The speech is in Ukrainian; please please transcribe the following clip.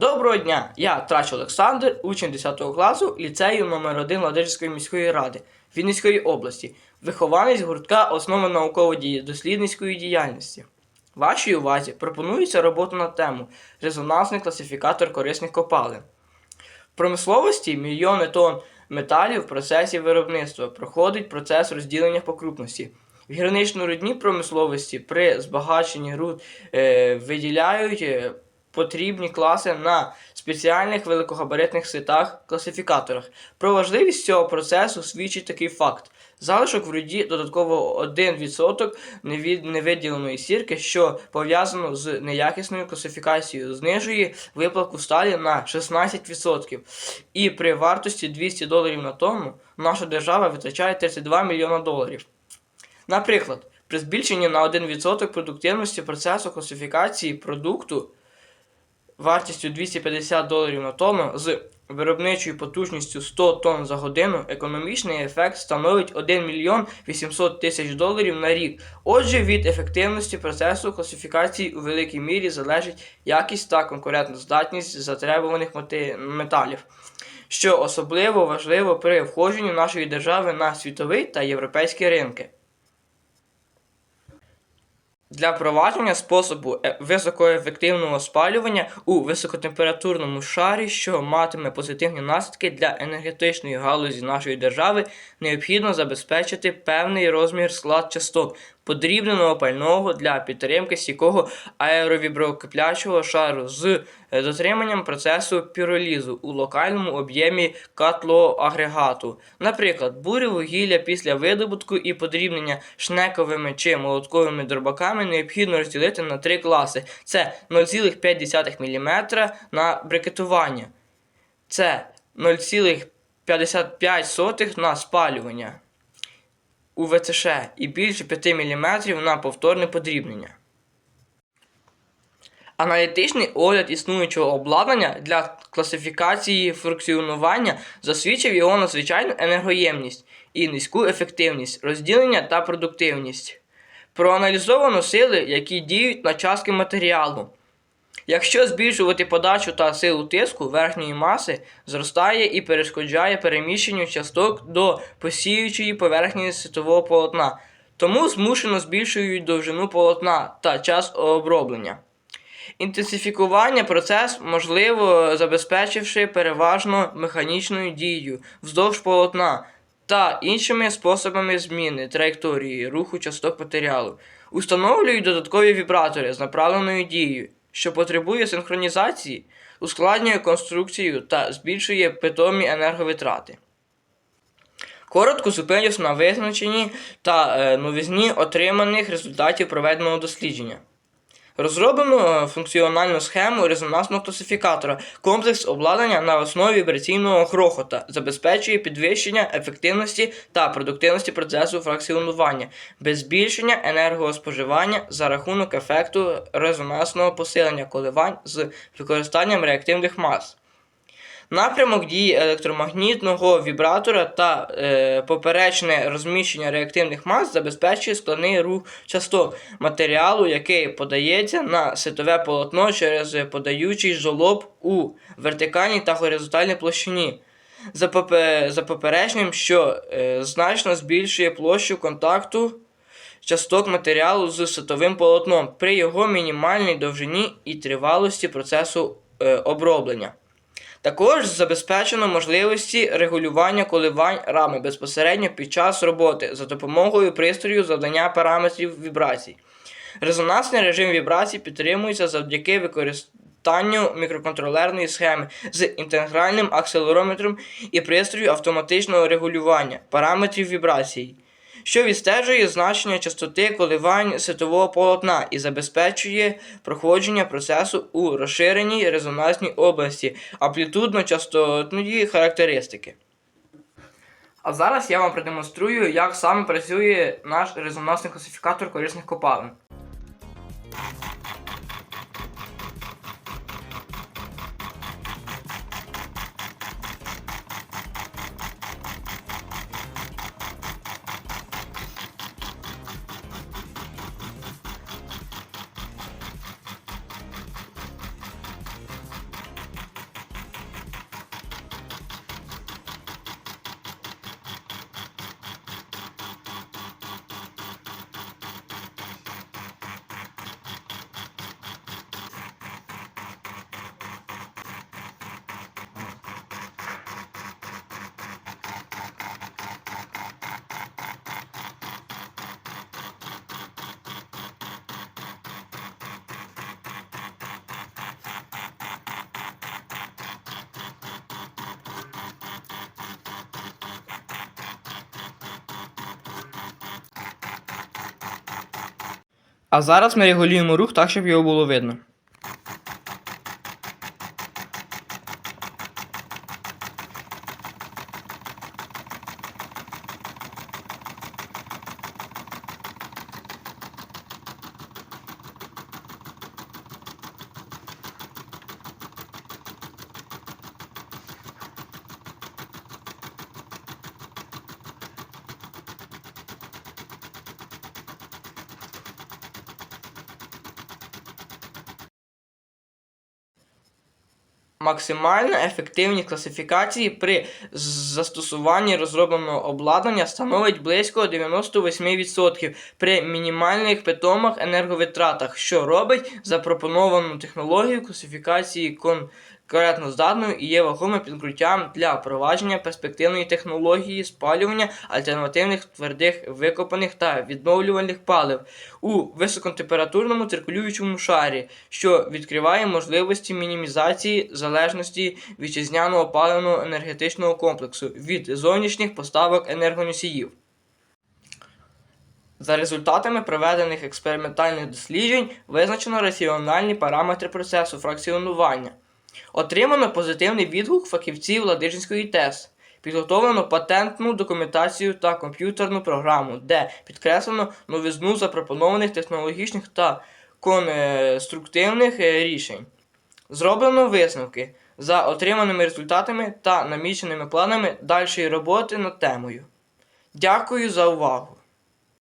Доброго дня! Я Трач Олександр, учень 10 класу ліцею номер 1 Ладижської міської ради Вінницької області, вихованець гуртка основи науково-дослідницької діяльності. Вашій увазі пропонується робота на тему резонансний класифікатор корисних копалин. В промисловості мільйони тонн металів в процесі виробництва проходить процес розділення по крупності. В гірнично-рудній промисловості при збагаченні руд е, виділяють е, потрібні класи на спеціальних великогабаритних ситах класифікаторах. Про важливість цього процесу свідчить такий факт. Залишок в руді додатково 1% невід- невиділеної сірки, що пов'язано з неякісною класифікацією, знижує виплавку сталі на 16%. І при вартості 200 доларів на тонну наша держава витрачає 32 мільйона доларів. Наприклад, при збільшенні на 1% продуктивності процесу класифікації продукту вартістю 250 доларів на тонну з виробничою потужністю 100 тонн за годину економічний ефект становить 1 мільйон 800 тисяч доларів на рік. Отже, від ефективності процесу класифікації у великій мірі залежить якість та конкурентоздатність затребуваних металів, що особливо важливо при входженні нашої держави на світовий та європейські ринки. Для впровадження способу е- високоефективного спалювання у високотемпературному шарі, що матиме позитивні наслідки для енергетичної галузі нашої держави, необхідно забезпечити певний розмір склад часток подрібненого пального для підтримки стійкого аеровіброкиплячого шару з е, дотриманням процесу піролізу у локальному об'ємі котлоагрегату. Наприклад, бурі вугілля після видобутку і подрібнення шнековими чи молотковими дробаками необхідно розділити на три класи: це 0,5 мм на брикетування, це 0,55 на спалювання у ВЦШ і більше 5 мм на повторне подрібнення. Аналітичний огляд існуючого обладнання для класифікації функціонування засвідчив його надзвичайну енергоємність і низьку ефективність, розділення та продуктивність. Проаналізовано сили, які діють на частки матеріалу. Якщо збільшувати подачу та силу тиску верхньої маси, зростає і перешкоджає переміщенню часток до посіючої поверхні ситового полотна, тому змушено збільшують довжину полотна та час оброблення. Інтенсифікування процес можливо забезпечивши переважно механічною дією вздовж полотна та іншими способами зміни траєкторії руху часток матеріалу. Установлюють додаткові вібратори з направленою дією, що потребує синхронізації, ускладнює конструкцію та збільшує питомі енерговитрати. Коротко зупинюсь на визначенні та е, новизні отриманих результатів проведеного дослідження. Розроблено е, функціональну схему резонансного класифікатора. Комплекс обладнання на основі вібраційного грохота забезпечує підвищення ефективності та продуктивності процесу фракціонування без збільшення енергоспоживання за рахунок ефекту резонансного посилення коливань з використанням реактивних мас. Напрямок дії електромагнітного вібратора та е, поперечне розміщення реактивних мас забезпечує складний рух часток матеріалу, який подається на ситове полотно через подаючий жолоб у вертикальній та горизонтальній площині. За, попе- за поперечним, що е, значно збільшує площу контакту часток матеріалу з ситовим полотном при його мінімальній довжині і тривалості процесу е, оброблення. Також забезпечено можливості регулювання коливань рами безпосередньо під час роботи за допомогою пристрою завдання параметрів вібрацій. Резонансний режим вібрацій підтримується завдяки використанню мікроконтролерної схеми з інтегральним акселерометром і пристрою автоматичного регулювання параметрів вібрацій, що відстежує значення частоти коливань ситового полотна і забезпечує проходження процесу у розширеній резонансній області амплітудно-частотної характеристики. А зараз я вам продемонструю, як саме працює наш резонансний класифікатор корисних копалин. А зараз ми регулюємо рух так, щоб його було видно. Максимально ефективність класифікації при застосуванні розробленого обладнання становить близько 98% при мінімальних питомих енерговитратах, що робить запропоновану технологію класифікації конкурентно здатною і є вагомим підґрунтям для впровадження перспективної технології спалювання альтернативних твердих викопаних та відновлювальних палив у високотемпературному циркулюючому шарі, що відкриває можливості мінімізації залежності вітчизняного паливного енергетичного комплексу від зовнішніх поставок енергоносіїв. За результатами проведених експериментальних досліджень визначено раціональні параметри процесу фракціонування. Отримано позитивний відгук фахівців Ладижинської ТЕС. Підготовлено патентну документацію та комп'ютерну програму, де підкреслено новизну запропонованих технологічних та конструктивних е, рішень. Зроблено висновки за отриманими результатами та наміченими планами дальшої роботи над темою. Дякую за увагу!